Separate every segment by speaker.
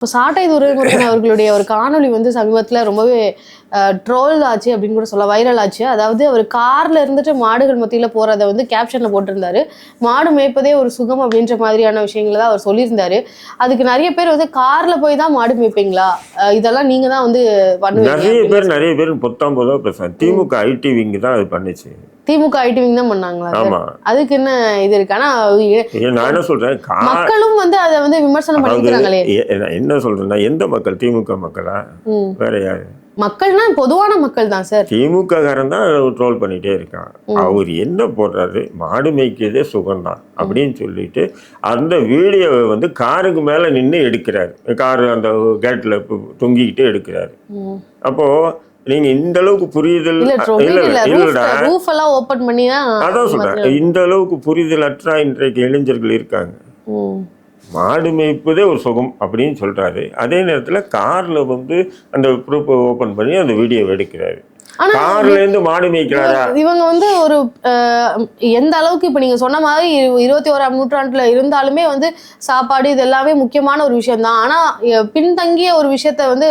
Speaker 1: இப்போ சாட்டை துரைமுருகன் அவர்களுடைய ஒரு காணொளி வந்து சமீபத்தில் ரொம்பவே ட்ரோல் ஆச்சு அப்படின்னு கூட சொல்ல வைரல் ஆச்சு. அதாவது அவர் கார்ல இருந்துட்டு மாடுகள் மத்தியில் போறதை வந்து கேப்ஷன்ல போட்டிருந்தாரு. மாடு மேய்ப்பதே ஒரு சுகம் அப்படின்ற மாதிரியான விஷயங்களை தான் அவர் சொல்லியிருந்தாரு. அதுக்கு நிறைய பேர் வந்து கார்ல போய் தான் மாடு மேய்ப்பீங்களா? இதெல்லாம் நீங்க தான் வந்து பண்ணுவீங்க
Speaker 2: நிறைய பேர் நிறைய பேர் பொத்தாம் போதா பேசுறாங்க திமுக ஐடி விங் தான் அது பண்ணுச்சு.
Speaker 1: திமுக ஐடிவிங் தான் பண்ணாங்களா அதுக்கு என்ன இது இருக்கு? ஆனா
Speaker 2: நான் என்ன சொல்றேன்?
Speaker 1: மக்களும் வந்து அதை வந்து விமர்சனம் பண்ணிக்கிறாங்களே.
Speaker 2: என்ன சொல்றேன்னா எந்த மக்கள்? திமுக மக்களா. வேற யாரு?
Speaker 1: மக்கள்னா பொதுவான மக்கள் தான் சார்.
Speaker 2: திமுக காரன் தான் ட்ரோல் பண்ணிட்டே இருக்கான். அவர் என்ன போடுறாரு? மாடு மேய்க்கிறதே சுகம்தான் அப்படின்னு சொல்லிட்டு அந்த வீடியோவை வந்து காருக்கு மேல நின்று எடுக்கிறாரு. காரு அந்த கேட்ல தொங்கிக்கிட்டே எடுக்கிறாரு.
Speaker 1: ம்.
Speaker 2: நீங்க இந்த அளவுக்கு
Speaker 1: தான்
Speaker 2: அதான் சொல்றேன். இந்த அளவுக்கு புரிதலற்ற இன்றைக்கு இளைஞர்கள் இருக்காங்க. மாடு மேய்ப்பதே ஒரு சுகம் அப்படின்னு சொல்றாரு. அதே நேரத்துல கார்ல வந்து அந்த ப்ரூஃப் ஓபன் பண்ணி அந்த வீடியோ எடுக்கிறாரு. கார்ல இருந்து மாடு மேய்க்கிறாரா?
Speaker 1: இவங்க வந்து ஒரு எந்த அளவுக்கு இப்ப நீங்க சொன்ன மாதிரி இரு- இருபத்தி ஓராம் நூற்றாண்டுல இருந்தாலுமே வந்து சாப்பாடு இது எல்லாமே முக்கியமான ஒரு விஷயம் தான் ஆனா பின்தங்கிய ஒரு விஷயத்த வந்து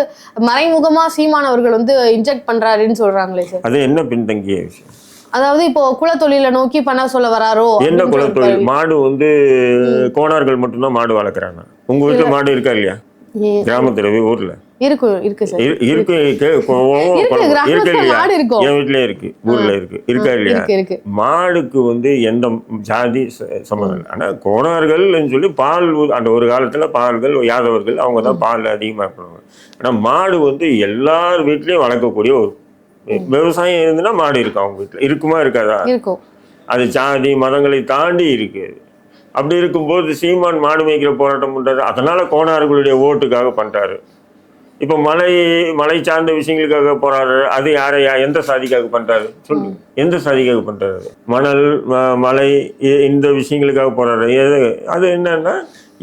Speaker 1: மறைமுகமா சீமானவர்கள் வந்து இன்ஜெக்ட் பண்றாருன்னு சொல்றாங்களே சார்.
Speaker 2: அது என்ன பின்தங்கிய விஷயம்?
Speaker 1: அதாவது இப்போ குலத்தொழிலை நோக்கி பண்ண சொல்ல வராரோ
Speaker 2: என்ன குலத்தொழில்? மாடு வந்து கோணார்கள் மட்டும்தான் மாடு வளர்க்குறாங்க. உங்க வீட்டுல மாடு இருக்கா இல்லையா? கிராமத்துல ஊர்ல?
Speaker 1: இருக்கு இருக்கு சார்
Speaker 2: இருக்கு.
Speaker 1: இருக்கும்
Speaker 2: என் வீட்லயே இருக்கு ஊர்ல இருக்கு. இருக்கா இல்லையா? மாடுக்கு வந்து எந்த ஜாதி சம்மந்தம் இல்லை. ஆனால் கோணார்கள்னு சொல்லி பால் அந்த ஒரு காலத்தில் பால்கள் யாதவர்கள் அவங்க தான் பால் அதிகமாக பண்ணுவாங்க ஆனால் மாடு வந்து எல்லார் வீட்லேயும் வளர்க்கக்கூடிய ஒரு விவசாயம் இருந்துன்னா மாடு இருக்கும் அவங்க வீட்டில் இருக்குமா இருக்காதா?
Speaker 1: இருக்கும்.
Speaker 2: அது ஜாதி மதங்களை தாண்டி இருக்கு. அப்படி இருக்கும்போது சீமான் மாடு மேய்க்கிற போராட்டம் பண்றாரு. அதனால கோணார்களுடைய ஓட்டுக்காக பண்றாரு. இப்போ மலை மலை சார்ந்த விஷயங்களுக்காக போறாரு. அது யாரை? எந்த சாதிக்காக பண்றாரு? சொல்லு. எந்த சாதிக்காக பண்றாரு? மணல் மலை இந்த விஷயங்களுக்காக போறாரு. எது அது என்னன்னா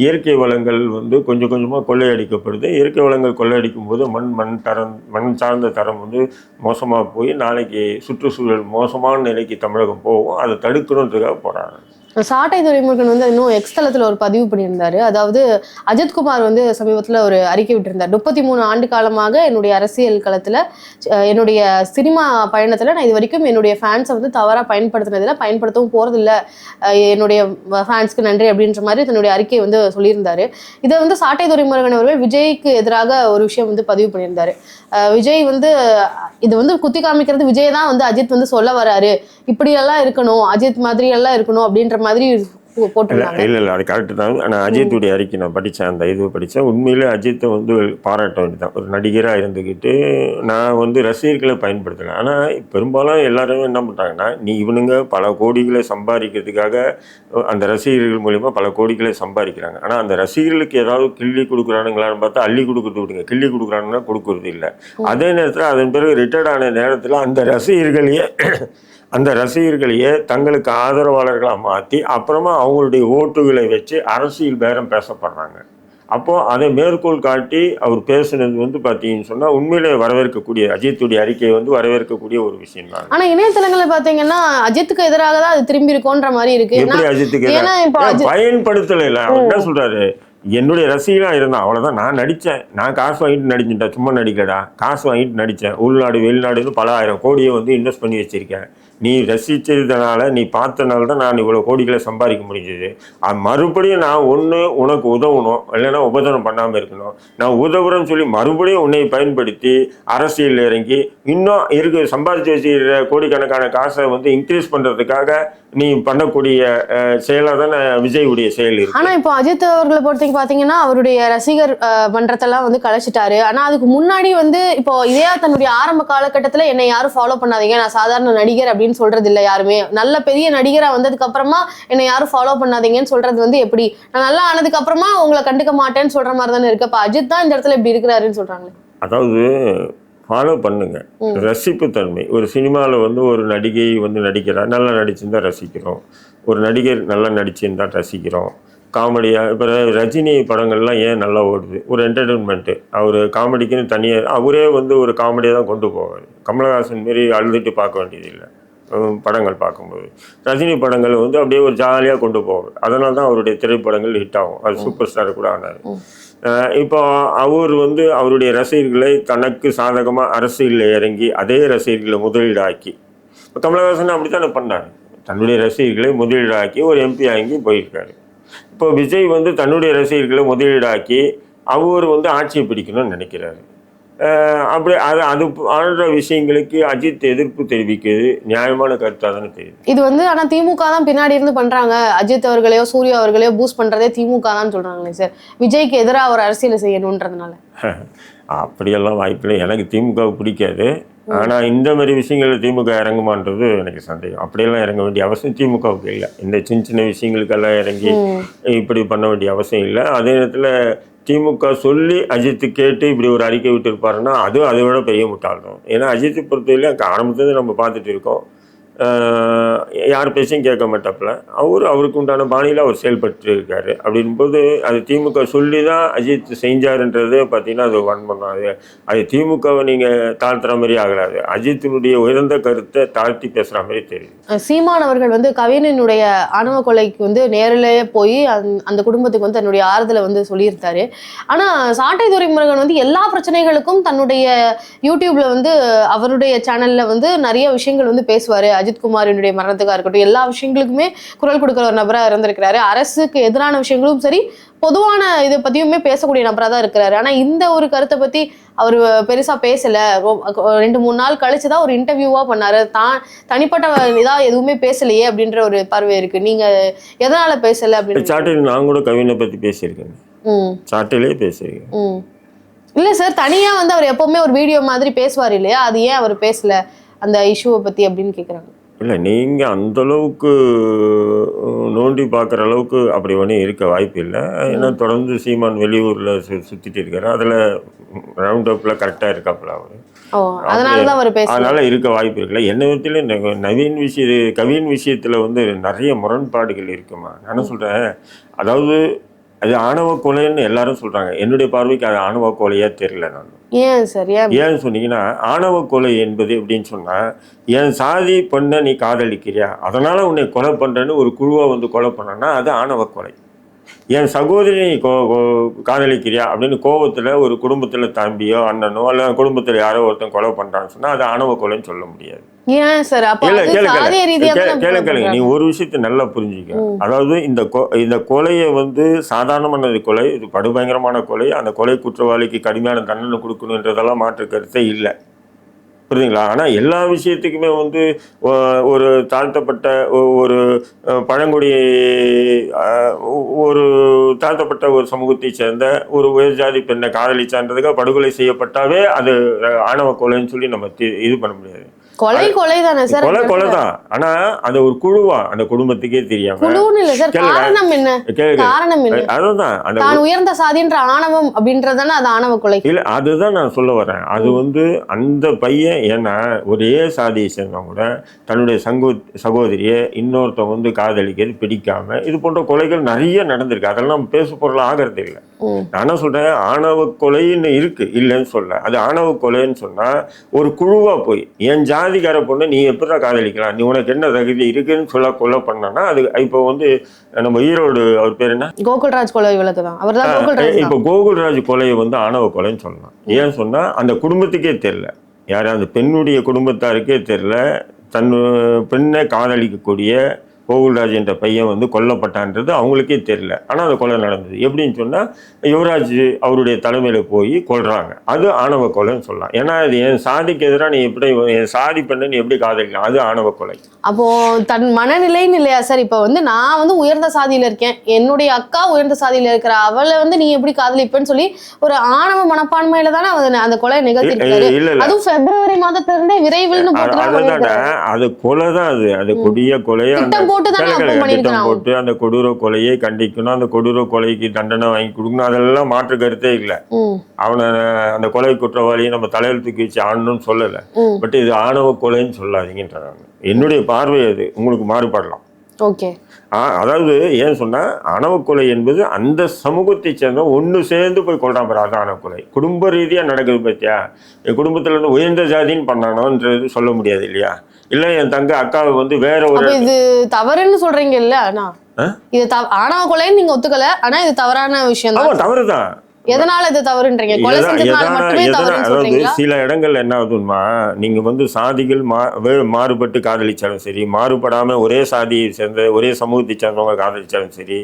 Speaker 2: இயற்கை வளங்கள் வந்து கொஞ்சம் கொஞ்சமாக கொள்ளையடிக்கப்படுது. இயற்கை வளங்கள் கொள்ளையடிக்கும் போது மண் மண் தரம் மண் சார்ந்த தரம் வந்து மோசமாக போய் நாளைக்கு சுற்றுச்சூழல் மோசமான நிலைக்கு தமிழகம் போகும். அதை தடுக்கணுன்றதுக்காக போறாங்க.
Speaker 1: சாட்டை துறைமுருகன் வந்து இன்னும் எக்ஸ் ஒரு பதிவு பண்ணியிருந்தாரு. அதாவது அஜித்குமார் வந்து சமீபத்தில் ஒரு அறிக்கை விட்டிருந்தார். முப்பத்தி மூணு ஆண்டு காலமாக என்னுடைய அரசியல் களத்தில் என்னுடைய சினிமா பயணத்தில் நான் இது வரைக்கும் என்னுடைய ஃபேன்ஸை வந்து தவறாக பயன்படுத்தினதில் பயன்படுத்தவும் போகிறதில்ல என்னுடைய ஃபேன்ஸ்க்கு நன்றி அப்படின்ற மாதிரி தன்னுடைய அறிக்கை வந்து சொல்லியிருந்தார். இதை வந்து சாட்டை துறைமுருகன் அவர்கள் விஜய்க்கு எதிராக ஒரு விஷயம் வந்து பதிவு பண்ணியிருந்தாரு. விஜய் வந்து இது வந்து குத்தி காமிக்கிறது விஜய் தான் வந்து அஜித் வந்து சொல்ல வராரு. இப்படியெல்லாம் இருக்கணும் அஜித் மாதிரியெல்லாம் இருக்கணும் அப்படின்ற மாதிரி போட்டிருந்தாங்க.
Speaker 2: இல்லை இல்லை அது கரெக்டு தான். ஆனால் அஜித்துடைய அறிக்கை நான் படித்தேன் அந்த இது படித்தேன் உண்மையிலே அஜித்தை வந்து பாராட்ட வேண்டியதான் ஒரு நடிகராக இருந்துக்கிட்டு நான் வந்து ரசிகர்களை பயன்படுத்தினேன் ஆனால் பெரும்பாலும் எல்லாருமே என்ன பண்ணுறாங்கன்னா நீ இவனுங்க பல கோடிகளை சம்பாதிக்கிறதுக்காக அந்த ரசிகர்கள் மூலிமா பல கோடிகளை சம்பாதிக்கிறாங்க. ஆனால் அந்த ரசிகர்களுக்கு ஏதாவது கிள்ளி கொடுக்குறானுங்களான்னு பார்த்தா அள்ளி கொடுக்குறது விடுங்க. கிள்ளி கொடுக்குறானுங்கன்னா கொடுக்குறது இல்லை. அதே நேரத்தில் அதன் பிறகு ரிட்டையர்ட் ஆன நேரத்தில் அந்த ரசிகர்களையே அந்த ரசிகர்களையே தங்களுக்கு ஆதரவாளர்களாக மாற்றி அப்புறமா அவங்களுடைய ஓட்டுகளை வச்சு அரசியல் பேரம் பேசப்படுறாங்க. அப்போது அதை மேற்கோள் காட்டி அவர் பேசுனது வந்து பார்த்தீங்கன்னு சொன்னால் உண்மையிலே வரவேற்கக்கூடிய அஜித்துடைய அறிக்கை வந்து வரவேற்கக்கூடிய ஒரு விஷயம் தான்.
Speaker 1: ஆனா இணையதளங்கள்ல பாத்தீங்கன்னா அஜித்துக்கு எதிராக தான் அது திரும்பி இருக்கும்ன்ற மாதிரி இருக்கு.
Speaker 2: எப்படி அஜித்துக்கு பயன்படுத்தல இல்ல? அவர் என்ன சொல்றாரு என்னுடைய ரசிகனா இருந்தான் அவ்வளவுதான் நான் நடிச்சேன். நான் காசு வாங்கிட்டு நடிச்சுட்டேன். சும்மா நடிக்கடா காசு வாங்கிட்டு நடிச்சேன். உள்நாடு வெளிநாடுன்னு பல ஆயிரம் கோடியை வந்து இன்வெஸ்ட் பண்ணி வச்சிருக்கேன். நீ ரசித்ததுனால நீ பார்த்தனால தான் நான் இவ்வளோ கோடிகளை சம்பாதிக்க முடிஞ்சது. மறுபடியும் நான் ஒன்று உனக்கு உதவணும். இல்லைன்னா உபதனம் பண்ணாமல் இருக்கணும். நான் உதவுறேன்னு சொல்லி மறுபடியும் உன்னை பயன்படுத்தி அரசியலில் இறங்கி இன்னும் இருக்கு சம்பாதிச்சு வச்சுக்கிற கோடிக்கணக்கான காசை வந்து இன்க்ரீஸ் பண்ணுறதுக்காக நீ பண்ணக்கூடிய செயலாக தானே விஜயுடைய செயல் இருக்கு.
Speaker 1: இப்போ அஜித் அவர்களை பொறுத்த பார்த்தீங்கன்னா அவருடைய ரசிகர் மன்றத்தெல்லாம் வந்து கலைச்சிட்டாரு. ஆனால் அதுக்கு முன்னாடி வந்து இப்போ இதே தன்னுடைய ஆரம்ப காலகட்டத்தில் என்னை யாரும் ஃபாலோ பண்ணாதீங்க. நான் சாதாரண நடிகர் அப்படின்னு சொல்றது இல்ல யாருமே. நல்ல பெரிய நடிகரா வந்ததுக்கு அப்புறமா என்னை யாரும் ஃபாலோ பண்ணாதீங்கன்னு சொல்றது வந்து எப்படி? நான் நல்லா ஆனதுக்கு அப்புறமா உங்களை கண்டுக்க மாட்டேன்னு சொல்ற மாதிரி தானே இருக்கு. அப்ப அஜித் தான் இந்த இடத்துல இப்படி இருக்கிறாருன்னு சொல்றாங்களே.
Speaker 2: அதாவது ஃபாலோ பண்ணுங்க. ரசிப்பு தன்மை. ஒரு சினிமாவில் வந்து ஒரு நடிகை வந்து நடிக்கிறா நல்லா நடிச்சிருந்தா ரசிக்கிறோம். ஒரு நடிகர் நல்லா நடிச்சிருந்தா ரசிக்கிறோம். காமெடியாக இப்போ ரஜினி படங்கள்லாம் ஏன் நல்லா ஓடுது? ஒரு என்டர்டெயின்மெண்ட்டு அவர் காமெடிக்குன்னு தனியாக அவரே வந்து ஒரு காமெடியாக தான் கொண்டு போவார். கமலஹாசன் மாரி அழுதுட்டு பார்க்க வேண்டியதில்லை. படங்கள் பார்க்கும்போது. ரஜினி படங்கள் வந்து அப்படியே ஒரு ஜாலியாக கொண்டு போவார். அதனால தான் அவருடைய திரைப்படங்கள் ஹிட் ஆகும். அது சூப்பர் ஸ்டார் கூட ஆனார். இப்போ அவர் வந்து அவருடைய ரசிகர்களை தனக்கு சாதகமாக அரசியலில் இறங்கி அதே ரசிகர்களை முதலீடாக்கி இப்போ கமலஹாசன் அப்படித்தானே பண்ணார். தன்னுடைய ரசிகர்களை முதலீடாக்கி ஒரு எம்பி ஆகி போயிருக்காரு. இப்போ விஜய் வந்து தன்னுடைய ரசிகர்களை முதலீடாக்கி அவர் வந்து ஆட்சியை பிடிக்கணும்னு நினைக்கிறாரு. அப்படி அது அது ஆடுற விஷயங்களுக்கு அஜித் எதிர்ப்பு தெரிவிக்கிறது நியாயமான கருத்தாக தானே தெரியுது.
Speaker 1: இது வந்து ஆனா திமுக தான் பின்னாடி இருந்து பண்றாங்க. அஜித் அவர்களையோ சூர்யா அவர்களையோ பூஸ்ட் பண்றதே திமுக தான் சொல்றாங்களே சார் விஜய்க்கு எதிராக ஒரு அரசியல் செய்யணுன்றதுனால.
Speaker 2: அப்படியெல்லாம் வாய்ப்பில்லை. எனக்கு திமுக பிடிக்காது. ஆனால் இந்த மாதிரி விஷயங்களில் திமுக இறங்குமான்றது எனக்கு சந்தேகம். அப்படியெல்லாம் இறங்க வேண்டிய அவசியம் திமுகவுக்கு இல்லை. இந்த சின்ன சின்ன விஷயங்களுக்கெல்லாம் இறங்கி. இப்படி பண்ண வேண்டிய அவசியம் இல்லை. அதே நேரத்தில் திமுக சொல்லி அஜித்து கேட்டு இப்படி ஒரு அறிக்கை விட்டுருப்பாருன்னா அது அதை விட பெரிய முட்டாள்தான் ஏன்னா அஜித்தை பொறுத்தவரையிலும் ஆரம்பத்துலேருந்து நம்ம பார்த்துட்டு இருக்கோம். யார் பேச்சையும் கேட்க மாட்டாப்புல. அவர் அவருக்கு உண்டான பாணியில் அவர் செயல்பட்டு இருக்காரு அப்படின்போது அது திமுக சொல்லி தான் அஜித் செஞ்சாருன்றது பார்த்தீங்கன்னா அது வன்மம். அது அது திமுகவை நீங்கள் தாழ்த்துற மாதிரி ஆகலாது. அஜித்தினுடைய உயர்ந்த கருத்தை தாழ்த்தி பேசுகிற மாதிரி தெரியும்
Speaker 1: சீமான் அவர்கள் வந்து கவிஞனுடைய ஆணவ கொலைக்கு வந்து நேரிலேயே போய் அந்த- அந்த குடும்பத்துக்கு வந்து தன்னுடைய ஆறுதலை வந்து சொல்லியிருந்தாரு. ஆனால் சாட்டை துறைமுருகன் வந்து எல்லா பிரச்சனைகளுக்கும் தன்னுடைய யூடியூப்ல வந்து அவருடைய சேனல்ல வந்து நிறைய விஷயங்கள் வந்து பேசுவார் அஜித்குமாரினுடைய மரணத்துக்கா இருக்கட்டும் எல்லா விஷயங்களுக்குமே குரல் கொடுக்குற ஒரு நபரா இருந்திருக்கிறாரு. அரசுக்கு எதிரான விஷயங்களும் சரி பொதுவான இதை பத்தியுமே பேசக்கூடிய நபரா தான் இருக்கிறாரு. ஆனா இந்த ஒரு கருத்தை பத்தி அவர் பெருசா பேசல. ரெண்டு மூணு நாள் கழிச்சு தான் ஒரு இன்டர்வியூவா பண்ணாரு. தான் தனிப்பட்ட இதா எதுவுமே பேசலையே அப்படின்ற ஒரு பார்வை இருக்கு. நீங்க எதனால பேசல அப்படின்னு
Speaker 2: சாட்டையில் நான் கூட கவினை பற்றி பேசியிருக்கேன். சாட்டையிலே பேசியிருக்கேன்.
Speaker 1: இல்ல சார் தனியா வந்து அவர் எப்பவுமே ஒரு வீடியோ மாதிரி பேசுவார் இல்லையா? அது ஏன் அவர் பேசல அந்த இஷ்யூவை பத்தி அப்படின்னு கேக்குறாங்க.
Speaker 2: இல்லை நீங்கள் அந்த அளவுக்கு அஹ், நோண்டி பார்க்குற அளவுக்கு அப்படி ஒன்றும் இருக்க வாய்ப்பு இல்லை. ஏன்னா தொடர்ந்து சீமான் வெளியூரில் சு சுற்றிட்டு இருக்காரு. அதில் ரவுண்ட் அப்பில் கரெக்டாக இருக்காப்புல அவர்.
Speaker 1: அதனால
Speaker 2: இருக்க வாய்ப்பு இருக்குல்ல. என்ன விதத்திலும் நவீன் விஷய கவின் விஷயத்தில் வந்து நிறைய முரண்பாடுகள் இருக்குமா? நான் சொல்கிறேன் அதாவது அது ஆணவ கொலைன்னு எல்லாரும் சொல்கிறாங்க என்னுடைய பார்வைக்கு அது ஆணவ கொலையாக தெரியல நான்.
Speaker 1: ஏன் சார் ஏன்
Speaker 2: ஏன்னு சொன்னீங்கன்னா ஆணவ கொலை என்பது எப்படின்னு சொன்னா என் சாதி பொண்ணை நீ காதலிக்கிறியா? அதனால உன்னை கொலை பண்றேன்னு ஒரு குழுவை வந்து கொலை பண்ணனா அது ஆணவ கொலை. என் சகோதரி நீ கோ காதலிக்கிறியா? அப்படின்னு கோபத்துல ஒரு குடும்பத்துல தம்பியோ அண்ணனோ அல்ல குடும்பத்துல யாரோ ஒருத்தன் கொலை பண்றான்னு சொன்னா அது ஆணவ கொலைன்னு சொல்ல முடியாது.
Speaker 1: ஏன் சார்?
Speaker 2: கேளுங்க நீ ஒரு விஷயத்தை நல்லா புரிஞ்சுக்க. அதாவது இந்த கொ- இந்த கொலையை வந்து சாதாரணமான கொலை இது படுபயங்கரமான கொலை. அந்த கொலை குற்றவாளிக்கு கடுமையான தண்டனை கொடுக்கணுன்றதெல்லாம் மாற்று கருத்தே இல்லை. புரியுதுங்களா? ஆனால் எல்லா விஷயத்துக்குமே வந்து ஒரு தாழ்த்தப்பட்ட ஒரு பழங்குடி ஒரு தாழ்த்தப்பட்ட ஒரு சமூகத்தை சேர்ந்த ஒரு உயர் ஜாதி பெண்ணை காதலிச்சான்றதுக்காக படுகொலை செய்யப்பட்டாவே அது ஆணவ கொலைன்னு சொல்லி நம்ம இது பண்ண முடியாது.
Speaker 1: கொலை கொலை தானே சார்
Speaker 2: கொலை கொலை தான் ஆனா அது ஒரு குழுவா அந்த குடும்பத்துக்கே தெரியாம
Speaker 1: குழுன்னு இல்ல சார். காரணம் என்ன? காரணம் என்ன?
Speaker 2: அதுதான். அந்த
Speaker 1: தான் உயர்ந்த சாதின்ற ஆணவம் அப்படின்றதானே அது ஆணவ கொலை?
Speaker 2: இல்ல அதுதான் நான் சொல்ல வரேன். அது வந்து அந்த பையன் ஏன்னா ஒரே சாதியை சேர்ந்தவங்க கூட தன்னுடைய சங்கோ சகோதரியை இன்னொருத்தவங்க வந்து காதலிக்கிறது பிடிக்காம இது போன்ற கொலைகள் நிறைய நடந்திருக்கு. அதெல்லாம் பேசு பொருள் ஆகிறது இல்லை. நான் என்ன சொல்றேன் ஆணவ கொலைன்னு இருக்கு இல்லைன்னு சொல்ல. அது ஆணவ கொலைன்னு சொன்னா ஒரு குழுவா போய் என் ஜாதிக்கார பொண்ணு நீ எப்படிடா காதலிக்கலாம்? நீ உனக்கு என்ன தகுதி இருக்குன்னு சொல்ல கொலை பண்ணனா அது இப்போ வந்து நம்ம ஈரோடு அவர் பேர் என்ன?
Speaker 1: கோகுல்ராஜ் கொலை விளக்கு தான். அவர்.
Speaker 2: இப்போ கோகுல்ராஜ் கொலையை வந்து ஆணவ கொலைன்னு சொல்லலாம். ஏன் சொன்னா அந்த குடும்பத்துக்கே தெரியல. யார் அந்த பெண்ணுடைய குடும்பத்தாருக்கே தெரியல. தன் பெண்ணை காதலிக்கக்கூடிய கோகுல்ராஜ் என்ற பையன் வந்து கொல்லப்பட்டான்றது அவங்களுக்கே தெரியல. ஆனால் அந்த கொலை நடந்தது. எப்படின்னு சொன்னால் யுவராஜ் அவருடைய தலைமையில் போய் கொல்றாங்க. அது ஆணவ கொலைன்னு சொல்லலாம். ஏன்னா இது என் சாதிக்கு எதிராக நீ எப்படி என் சாதி பெண்ணை நீ எப்படி காதலிக்கலாம்? அது ஆணவ கொலை.
Speaker 1: அப்போ தன் மனநிலைன்னு இல்லையா சார்? இப்ப வந்து நான் வந்து உயர்ந்த சாதியில இருக்கேன். என்னுடைய அக்கா உயர்ந்த சாதியில இருக்கிற அவளை வந்து நீ எப்படி காதலிப்பேன்னு சொல்லி ஒரு ஆணவ மனப்பான்மையில தானே அந்த கொலை நிகழ்த்திருக்காரு.
Speaker 2: இல்ல இல்ல.
Speaker 1: அதுவும் பிப்ரவரி மாதத்துல இருந்தே விரைவில்
Speaker 2: அது- அது கொலை தான் அது. அது கொடிய கொலையை
Speaker 1: போட்டு தானே
Speaker 2: அந்த கொடூர கொலையை கண்டிக்கணும். அந்த கொடூர கொலைக்கு தண்டனை வாங்கி கொடுக்கணும். அதெல்லாம் மாற்று கருத்தே இல்லை. அவனை அந்த கொலை குற்றவாளியை நம்ம தலையில் தூக்கி வச்சு ஆடணும்னு சொல்லலை. பட் இது ஆணவ கொலைன்னு சொல்லாதீங்கன்ற நான் என்னுடைய பார்வை அது. உங்களுக்கு மாறுபடலாம்.
Speaker 1: ஓகே.
Speaker 2: அதாவது ஏன் சொன்னா ஆணவ கொலை என்பது அந்த சமூகத்தை சேர்ந்த ஒன்று சேர்ந்து போய் கொள்றான் பாரு அது ஆணவ கொலை. குடும்ப ரீதியா நடக்குது பத்தியா? என் குடும்பத்துல இருந்து உயர்ந்த ஜாதின்னு பண்ணானோன்றது சொல்ல முடியாது இல்லையா? இல்லை என் தங்க அக்காவை வந்து வேற ஒரு
Speaker 1: இது தவறுன்னு சொல்றீங்க இல்ல அண்ணா?
Speaker 2: ஆ?
Speaker 1: இது ஆணவ கொலைன்னு நீங்க ஒத்துக்கல ஆனா இது தவறான விஷயம் தான்
Speaker 2: தவறுதான்.
Speaker 1: எதனால இது தவறுன்றீங்க? கொலை செஞ்சதுனால மட்டுமே தவறுன்னு சொல்றீங்களா?
Speaker 2: சில இடங்கள்ல என்ன ஆகுதுமா நீங்க வந்து சாதிகள் மா மாறுபட்டு காதலிச்சாலும் சரி மாறுபடாம ஒரே சாதியை சேர்ந்த ஒரே சமூகத்தை சேர்ந்தவங்க காதலிச்சாலும் சரி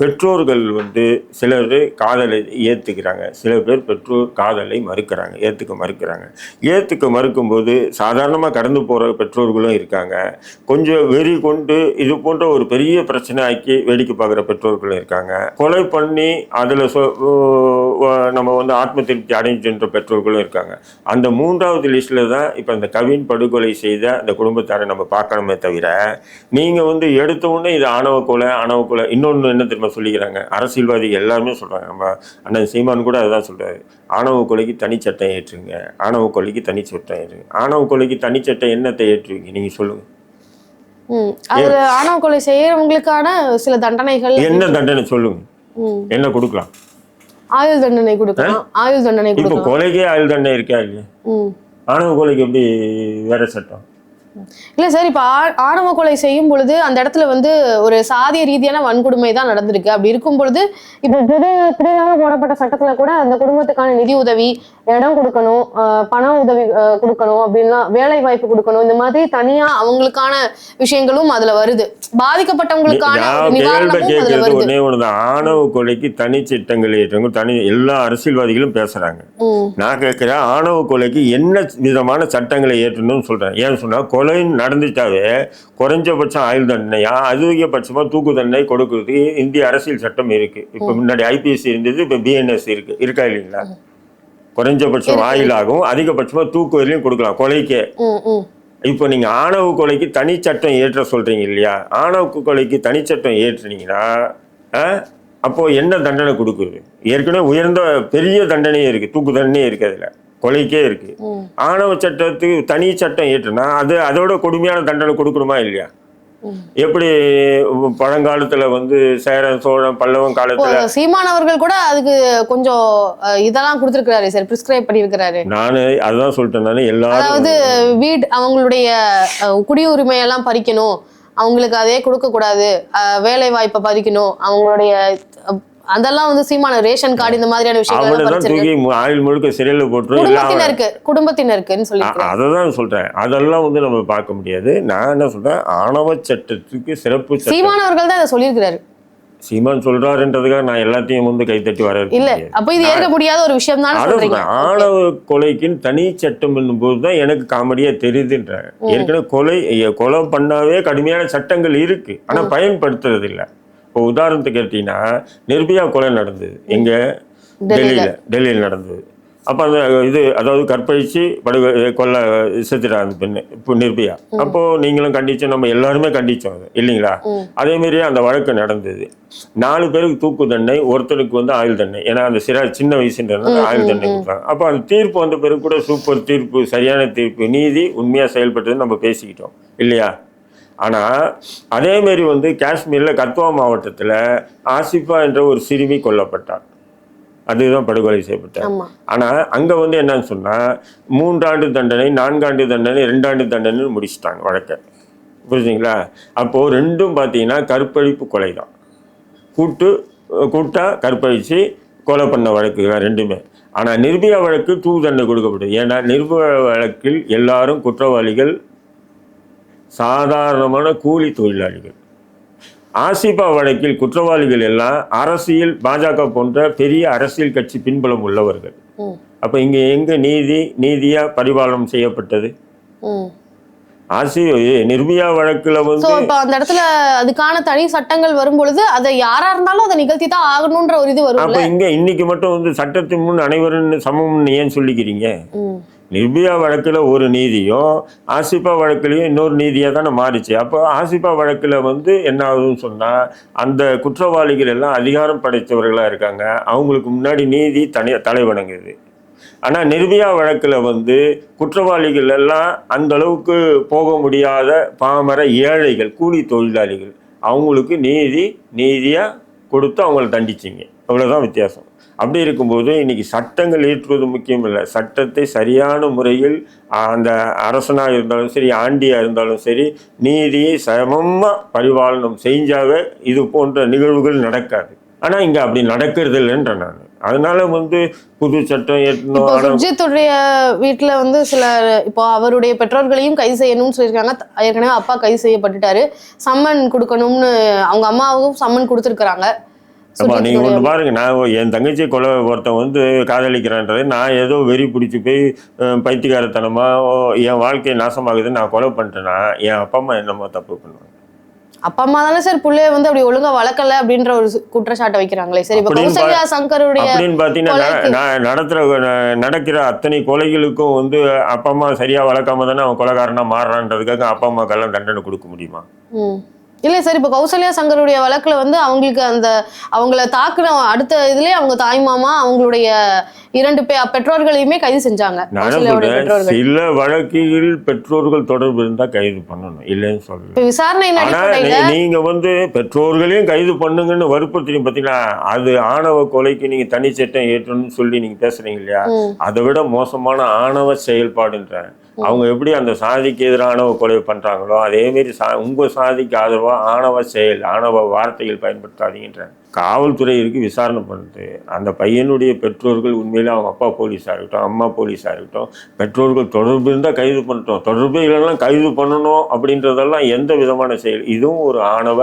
Speaker 2: பெற்றோர்கள் வந்து சிலர் காதலை ஏற்றுக்கிறாங்க சில பேர் பெற்றோர் காதலை மறுக்கிறாங்க. ஏற்றுக்க மறுக்கிறாங்க. ஏற்றுக்க மறுக்கும்போது சாதாரணமாக கடந்து போகிற பெற்றோர்களும் இருக்காங்க. கொஞ்சம் வெறி கொண்டு இது போன்ற ஒரு பெரிய பிரச்சனை ஆக்கி வேடிக்கை பார்க்குற பெற்றோர்களும் இருக்காங்க. கொலை பண்ணி அதில் நம்ம வந்து ஆத்ம திருப்தி அடைஞ்சுன்ற பெற்றோர்களும் இருக்காங்க. அந்த மூன்றாவது லிஸ்ட்டில் தான் இப்போ இந்த கவின் படுகொலை செய்த அந்த குடும்பத்தாரை நம்ம பார்க்கணுமே தவிர நீங்கள் வந்து எடுத்த உடனே இது ஆணவ கொலை ஆணவ கொலை இன்னொன்று என்ன தெரியுமா சொல்லிக்கிறாங்க. அரசியல்வாதி எல்லாருமே சொல்கிறாங்க நம்ம அண்ணன் சீமான் கூட அதுதான் சொல்கிறாரு ஆணவ கொலைக்கு தனிச்சட்டம் ஏற்றுங்க. ஆணவ கொலைக்கு தனிச்சட்டம் ஏற்றுங்க. ஆணவ கொலைக்கு தனிச்சட்டம் என்னத்தை ஏற்றுவீங்க? நீங்கள் சொல்லுங்கள்
Speaker 1: ம். அதுல ஆணவ கொலை செய்யறவங்களுக்கான சில தண்டனைகள்
Speaker 2: என்ன தண்டனை சொல்லுங்க. என்ன கொடுக்கலாம்?
Speaker 1: ஆயுள் தண்டனை கொடுக்கலாம். ஆயுள் தண்டனை
Speaker 2: இப்போ கொலைக்கே ஆயுள் தண்டனை இருக்கா இல்லையா? ஆணவ கொலைக்கு எப்படி வேற சட்டம்?
Speaker 1: இல்ல சார் இப்ப ஆணவ கொலை செய்யும் பொழுது அந்த இடத்துல வந்து ஒரு சாதிய ரீதியான வன்கொடுமை தான் நடந்திருக்கு. அப்படி இருக்கும் பொழுது இப்போ புதிதாக போடப்பட்ட சட்டத்துல கூட அந்த குடும்பத்துக்கான நிதி உதவி இடம் கொடுக்கணும் பண உதவி கொடுக்கணும் அப்படின்லாம் வேலை வாய்ப்பு கொடுக்கணும் இந்த மாதிரி தனியா அவங்களுக்கான விஷயங்களும் அதுல வருது. பாதிக்கப்பட்டவங்களுக்கான
Speaker 2: ஆணவ கொலைக்கு தனி சட்டங்கள் ஏற்றவங்க தனி எல்லா அரசியல்வாதிகளும் பேசுறாங்க. நான் கேட்கிறேன் ஆணவ கொலைக்கு என்ன விதமான சட்டங்களை ஏற்றணும்னு சொல்றேன்? ஏன்னு சொன்னா கொலை நடந்துட்டாவே குறைஞ்சபட்சம் ஆயுள் தண்டனையா? அதிகபட்சமா தூக்கு தண்டனை கொடுக்கறதுக்கு இந்திய அரசியல் சட்டம் இருக்கு. இப்போ முன்னாடி ஐபிஎஸ் இருந்தது இப்போ பிஎன்எஸ் இருக்கு. இருக்கா இல்லைங்களா? குறைஞ்சபட்சம் ஆயுளாகவும் அதிகபட்சமா தூக்கு வரையிலும் கொடுக்கலாம் கொலைக்கே. இப்போ நீங்க ஆணவ கொலைக்கு தனி சட்டம் ஏற்ற சொல்றீங்க இல்லையா? ஆணவ கொலைக்கு தனி சட்டம் ஏற்றுனீங்கன்னா ஆ, அப்போ என்ன தண்டனை கொடுக்குது? ஏற்கனவே உயர்ந்த பெரிய தண்டனையே இருக்கு தூக்கு தண்டனையே இருக்கு அதுல. கொலைக்கே இருக்கு. ஆணவ சட்டத்துக்கு தனி சட்டம் ஏற்றுனா அது அதோட கொடுமையான தண்டனை கொடுக்கணுமா இல்லையா. எப்படி பழங்காலத்துல வந்து சேரன் சோழன் பல்லவன் காலத்துல
Speaker 1: சீமான் அவர்கள் கூட அதுக்கு கொஞ்சம் இதெல்லாம் கொடுத்துருக்காரு சார் பிரிஸ்கிரைப் பண்ணியிருக்கிறாரு.
Speaker 2: நானு அதுதான் சொல்லிட்டேன் நானு
Speaker 1: அதாவது
Speaker 2: எல்லாரும்
Speaker 1: வீடு அவங்களுடைய அஹ், குடியுரிமையெல்லாம் பறிக்கணும். அவங்களுக்கு அதே கொடுக்க கூடாது வேலை வாய்ப்பை பறிக்கணும். அவங்களுடைய அதெல்லாம் வந்து சீமான ரேஷன் கார்டு இந்த மாதிரியான விஷயங்கள்
Speaker 2: ஆயுள் முழுக்க சிறையில அவன்
Speaker 1: குடும்பத்தினருக்கு குடும்பத்தினருக்குன்னு சொல்லி
Speaker 2: அதை தான் சொல்றேன். அதெல்லாம் வந்து நம்ம பார்க்க முடியாது. நான் என்ன சொல்றேன்? ஆணவ சட்டத்துக்கு சிறப்பு சட்டம்.
Speaker 1: சீமான் அவர்கள் தான் இதை சொல்லியிருக்கிறாரு.
Speaker 2: சீமான் சொல்றாருன்றதுக்காக நான் எல்லாத்தையும் வந்து கைத்தட்டி வர
Speaker 1: இல்ல அப்ப இது ஏற்க முடியாத ஒரு விஷயம் தான்
Speaker 2: அதை ஆணவ கொலைக்குன்னு தனி சட்டம் போது தான் எனக்கு காமெடியா தெரியுதுன்றேன். ஏற்கனவே கொலை கொலை பண்ணாவே கடுமையான சட்டங்கள் இருக்கு. ஆனா பயன்படுத்துறது இல்ல இப்போ உதாரணத்துக்கு எடுத்தீங்கன்னா நிர்பயா கொலை நடந்தது. எங்க?
Speaker 1: டெல்லியில.
Speaker 2: டெல்லியில. நடந்தது. அப்போ அந்த இது அதாவது கற்பழிச்சு படுகொ கொல்ல செத்துட்டா அந்த பெண்ணு இப்போ நிர்பயா. அப்போ நீங்களும் கண்டிச்சு நம்ம எல்லாருமே கண்டிச்சோம் அது இல்லைங்களா?
Speaker 1: ம்.
Speaker 2: அதே மாதிரியே அந்த வழக்கு நடந்தது. நாலு பேருக்கு தூக்கு தண்டனை ஒருத்தருக்கு வந்து ஆயுள் தண்டனை. ஏன்னா அந்த சிற சின்ன வயசுன்றதுனால ஆயுள் தண்டனை கொடுத்தாங்க அப்போ அந்த தீர்ப்பு வந்த பிறகு கூட சூப்பர் தீர்ப்பு சரியான தீர்ப்பு நீதி உண்மையாக செயல்பட்டது நம்ம பேசிக்கிட்டோம் இல்லையா? ஆனால் அதே மாதிரி வந்து காஷ்மீரில் கத்வா மாவட்டத்தில் ஆசிஃபா என்ற ஒரு சிறுமி கொல்லப்பட்டார் அதுதான் படுகொலை செய்யப்பட்டார் ஆனால் அங்கே வந்து என்னன்னு சொன்னால் மூன்றாண்டு தண்டனை நான்காண்டு தண்டனை ரெண்டாண்டு தண்டனை முடிச்சிட்டாங்க வழக்கை. புரிஞ்சுங்களா அப்போது ரெண்டும் பார்த்தீங்கன்னா கற்பழிப்பு கொலை தான். கூட்டு கூட்டா கற்பழிச்சு கொலை பண்ண வழக்கு தான் ரெண்டுமே. ஆனால் நிர்பயா வழக்கு தூ தண்டனை கொடுக்கப்படுது ஏன்னா நிர்பயா வழக்கில் எல்லாரும் குற்றவாளிகள் சாதாரணமான கூலி தொழிலாளிகள். ஆசிபா வழக்கில் குற்றவாளிகள் எல்லாம் அரசியல் பாஜக போன்ற பெரிய அரசியல் கட்சி பின்புலம் உள்ளவர்கள். அப்போ இங்கே எங்கே நீதி நீதியா பரிபாலனம் செய்யப்பட்டது? ஆசி நிர்பயா வழக்குல வந்து
Speaker 1: இப்ப அந்த இடத்துல அதுக்கான தனி சட்டங்கள் வரும் பொழுது அதை யாரா இருந்தாலும் அதை நிகழ்த்தி தான் ஆகணும்ன்ற ஒரு இது
Speaker 2: அப்ப
Speaker 1: வரும்ல
Speaker 2: இங்க இன்னைக்கு மட்டும் வந்து சட்டத்தின் முன் அனைவரும் சமம்னு ஏன் சொல்லிக்கிறீங்க?
Speaker 1: ம்
Speaker 2: நிர்பயா ஒரு நீதியும் ஆசிபா வழக்குலேயும் இன்னொரு நீதியாக தானே மாறிச்சு. அப்போ ஆசிபா வழக்கில் வந்து என்ன ஆகுதுன்னு சொன்னால் அந்த குற்றவாளிகள் எல்லாம் அதிகாரம் படைத்தவர்களாக இருக்காங்க. அவங்களுக்கு முன்னாடி நீதி தனி தலைவணங்குது. ஆனால் நிர்பயா வழக்கில் வந்து குற்றவாளிகள் எல்லாம் அந்த அளவுக்கு போக முடியாத பாமர ஏழைகள் கூலி தொழிலாளிகள். அவங்களுக்கு நீதி நீதியாக கொடுத்து அவங்கள தண்டிச்சிங்க. அவ்வளோதான் வித்தியாசம். அப்படி இருக்கும்போது இன்னைக்கு சட்டங்கள் இயற்றுவது முக்கியம் இல்லை. சட்டத்தை சரியான முறையில் அந்த அரசனாக இருந்தாலும் சரி ஆண்டியாக இருந்தாலும் சரி நீதியை சமமாக பரிபாலனம் செஞ்சாவே இது போன்ற நிகழ்வுகள் நடக்காது. ஆனால் இங்கே அப்படி நடக்கிறது இல்லைன்ற நான். அதனால வந்து புது சட்டம்
Speaker 1: சுர்ஜித்துடைய வீட்டுல வந்து சில இப்போ அவருடைய பெற்றோர்களையும் கைது செய்யணும்னு சொல்லியிருக்காங்க. ஏற்கனவே அப்பா கைது செய்யப்பட்டுட்டாரு. சம்மன் கொடுக்கணும்னு அவங்க அம்மாவும் சம்மன் கொடுத்துருக்காங்க
Speaker 2: ஆமா நீங்க ஒண்ணு பாருங்க நான் என் தங்கச்சி கொலை ஒருத்தன் வந்து காதலிக்கிறேன்றது நான் ஏதோ வெறி பிடிச்சி போய் ஓ, என் வாழ்க்கை நாசமாகுதுன்னு நான் கொலை பண்ணிட்டேன்னா என் அப்பா அம்மா என்னமோ தப்பு பண்ணுவாங்க.
Speaker 1: அப்பா அம்மா தானே சார் பிள்ளைய வந்து அப்படி ஒழுங்கா வளர்க்கல அப்படின்ற ஒரு குற்றச்சாட்டை வைக்கிறாங்களே சரி. இப்போ
Speaker 2: அப்படின்னு
Speaker 1: கௌசல்யா சங்கருடைய
Speaker 2: அப்படின்னு பார்த்தீங்கன்னா நடத்துற நடக்கிற அத்தனை கொலைகளுக்கும் வந்து அப்பா அம்மா சரியா வளர்க்காம தானே அவன் கொலைகாரனா மாறுறான்றதுக்காக அப்பா அம்மாக்கெல்லாம் தண்டனை கொடுக்க முடியுமா.
Speaker 1: இல்ல சார் இப்போ கௌசல்யா சங்கருடைய வழக்குல வந்து அவங்களுக்கு அந்த அவங்கள தாக்குன அடுத்த இதுலயே அவங்க தாய் மாமா அவங்களுடைய இரண்டு பே பெற்றோர்களையுமே கைது செஞ்சாங்க.
Speaker 2: சில வழக்குகளில் பெற்றோர்கள் தொடர்பு இருந்தா கைது பண்ணணும். இல்லைன்னு சொல்றேன். நீ- நீங்க வந்து பெற்றோர்களையும் கைது பண்ணுங்கன்னு வற்புறுத்தி பாத்தீங்களா? அது ஆணவ கொலைக்கு நீங்க தனி சட்டம் ஏற்றணும்னு சொல்லி நீங்க பேசுறீங்க இல்லையா. அதை விட மோசமான ஆணவ செயல்பாடுன்ற அவங்க எப்படி அந்த சாதிக்கு எதிராக கொலை பண்ணுறாங்களோ அதேமாரி சா உங்கள் சாதிக்கு ஆதரவாக ஆணவ செயல் ஆணவ வார்த்தைகள் பயன்படுத்தாதீங்கன்ற காவல்துறை இருக்கு விசாரணை பண்ணுது அந்த பையனுடைய பெற்றோர்கள் உண்மையில் அவங்க அப்பா போலீஸாக இருக்கட்டும் அம்மா போலீஸாக இருக்கட்டும் பெற்றோர்கள் தொடர்பு இருந்தால் கைது பண்ணிட்டோம். தொடர்பு இல்லைன்னா கைது பண்ணணும் அப்படின்றதெல்லாம் எந்த விதமான செயல்? இதுவும் ஒரு ஆணவ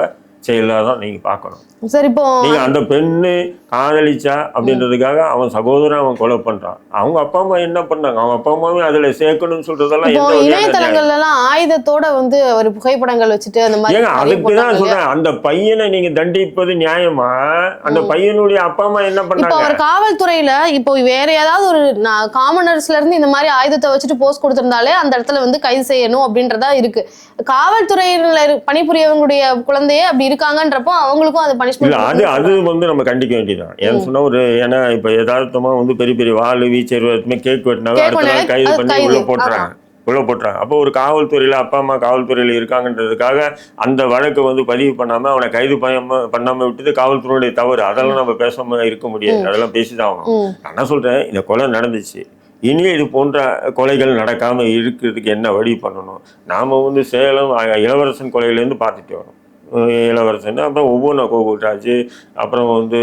Speaker 2: செயலாக தான் நீங்கள் பார்க்கணும்.
Speaker 1: சார் இப்போ
Speaker 2: நீங்க அந்த பெண்ணு காதலிச்சா அப்படின்றதுக்காக அவன் சகோதரன் அவன் கொலை பண்றான். அவங்க அப்பா அம்மா என்ன பண்ணாங்க? அவங்க அப்பா அம்மாவையும் அதுல சேர்க்கணும்னு சொல்றதெல்லாம்
Speaker 1: இப்போ
Speaker 2: எந்த வகையான நியாயம்?
Speaker 1: இணையதளங்கள்ல எல்லாம் ஆயுதத்தோட வந்து ஒரு புகைப்படங்கள் வச்சுட்டு அந்த மாதிரி
Speaker 2: ஏங்க அதுக்கு தான்? சொல்றேன். அந்த பையனை நீங்க தண்டிப்பது நியாயமா? அந்த பையனுடைய அப்பா அம்மா என்ன
Speaker 1: இப்போ
Speaker 2: பண்ணாங்க?
Speaker 1: அவர் காவல்துறையில இப்போ வேற ஏதாவது ஒரு காமனர்ஸ்ல இருந்து இந்த மாதிரி ஆயுதத்தை வச்சுட்டு போஸ்ட் கொடுத்திருந்தாலே அந்த இடத்துல வந்து கைது செய்யணும் அப்படின்றதா இருக்கு. காவல்துறையில பணிபுரியவங்களுடைய குழந்தையே அப்படி இருக்காங்கன்றப்போ அவங்களுக்கும் அது பனிஷ்மெண்ட்
Speaker 2: அது அது வந்து நம்ம கண்டிக்க வேண்டியதுதான். ஏன்னு சொன்னா ஒரு ஏன்னா இப்ப யதார்த்தமா வந்து பெரிய பெரிய வாள் வீச்சர் எதுவுமே கேக் வெட்டினாவே
Speaker 1: கேக்
Speaker 2: அடுத்த நாள் கைது பண்ணி. உள்ள போட்டுறாங்க. உள்ள போட்டுறாங்க. அப்போ ஒரு காவல்துறையில அப்பா அம்மா காவல்துறையில இருக்காங்கன்றதுக்காக அந்த வழக்கை வந்து பதிவு பண்ணாம அவனை கைது பண்ணாம பண்ணாம விட்டது காவல்துறையுடைய தவறு. அதெல்லாம் நம்ம பேசாம இருக்க முடியாது. அதெல்லாம் பேசிதான் ஆகணும்.
Speaker 1: ம்.
Speaker 2: நான் என்ன சொல்றேன்? இந்த கொலை நடந்துச்சு. இனி இது போன்ற கொலைகள் நடக்காம இருக்கிறதுக்கு என்ன வழி பண்ணணும்? நாம வந்து சேலம் இளவரசன் கொலையிலேருந்து பார்த்துட்டு வரோம் இளவரசன் அப்புறம் ஒவ்வொன்றும் கோகுல்ராஜ் அப்புறம் வந்து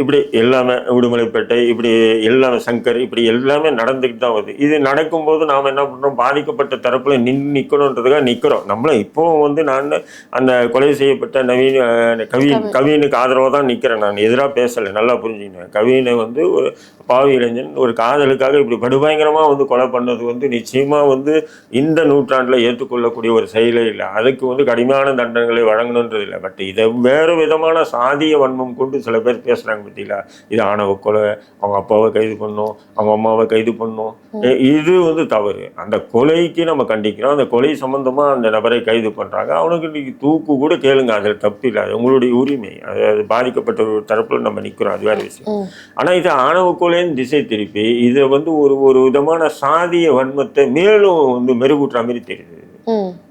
Speaker 2: இப்படி எல்லாமே உடுமலைப்பேட்டை இப்படி எல்லாமே சங்கர் இப்படி எல்லாமே நடந்துக்கிட்டு தான் வருது. இது நடக்கும்போது நாம் என்ன பண்ணுறோம் பாதிக்கப்பட்ட தரப்புல நின்று நிற்கணுன்றதுக்காக நிற்கிறோம் நம்மளும் இப்போ வந்து நான் அந்த கொலை செய்யப்பட்ட நவீன் அஹ் கவின். கவினுக்கு ஆதரவாக தான் நிற்கிறேன் நான். எதிராக பேசலை நல்லா புரிஞ்சுக்கணும் கவினை வந்து ஒரு பாவி இளைஞன் ஒரு காதலுக்காக இப்படி படுபயங்கரமாக வந்து கொலை பண்ணது வந்து நிச்சயமாக வந்து இந்த நூற்றாண்டில் ஏற்றுக்கொள்ளக்கூடிய ஒரு செயலே இல்லை. அதுக்கு வந்து கடுமையான தண்டனைகளை வழங்கணுன்றது இல்லை பட் இதை வேறு விதமான சாதிய வன்மம் கொண்டு சில பேர் பேசுகிறாங்க பார்த்தீங்களா? இது ஆணவ கொலை அவங்க அப்பாவை கைது பண்ணும் அவங்க அம்மாவை கைது பண்ணும் இது வந்து தவறு. அந்த கொலைக்கு நம்ம கண்டிக்கிறோம். அந்த கொலை சம்பந்தமாக அந்த நபரை கைது பண்ணுறாங்க அவனுக்கு இன்னைக்கு தூக்கு கூட கேளுங்க. அதில் தப்பு இல்லை. அது உங்களுடைய உரிமை. அது பாதிக்கப்பட்ட ஒரு தரப்பில் நம்ம நிற்கிறோம் அது வேற விஷயம். ஆனால் இது ஆணவ கொலைன்னு திசை திருப்பி இதை வந்து ஒரு ஒரு விதமான சாதிய வன்மத்தை மேலும் வந்து மெருகூட்டுற மாதிரி தெரியுது.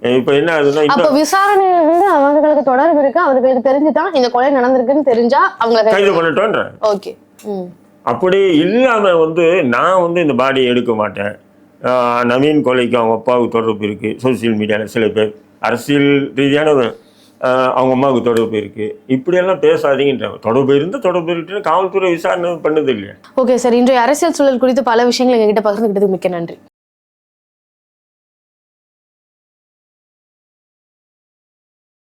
Speaker 2: இப்போ என்ன ஆகுதுன்னா
Speaker 1: அப்ப விசாரணையில வந்து அவங்களுக்கு தொடர்பு இருக்கு. அவர்களுக்கு தெரிஞ்சுதான் இந்த கொலை நடந்திருக்குன்னு தெரிஞ்சா அவங்களை
Speaker 2: கைது பண்ணட்டோன்ற
Speaker 1: ஓகே.
Speaker 2: அப்படி இல்லாம வந்து நான் வந்து இந்த பாடியை எடுக்க மாட்டேன். நவீன் கொலைக்கு அவங்க அப்பாவுக்கு தொடர்பு இருக்கு. சோசியல் மீடியாவில் சில பேர் அரசியல் ரீதியான அவங்க அம்மாவுக்கு தொடர்பு இருக்கு. இப்படியெல்லாம் பேசாதீங்கன்ற. தொடர்பு இருந்து தொடர்பு இருக்குன்னு காவல்துறை விசாரணை பண்ணுது இல்லையா?
Speaker 1: Okay sir. இன்றைய அரசியல் சூழல் குறித்து பல விஷயங்கள் எங்ககிட்ட பகிர்ந்துக்கிட்டதுக்கு மிக்க நன்றி.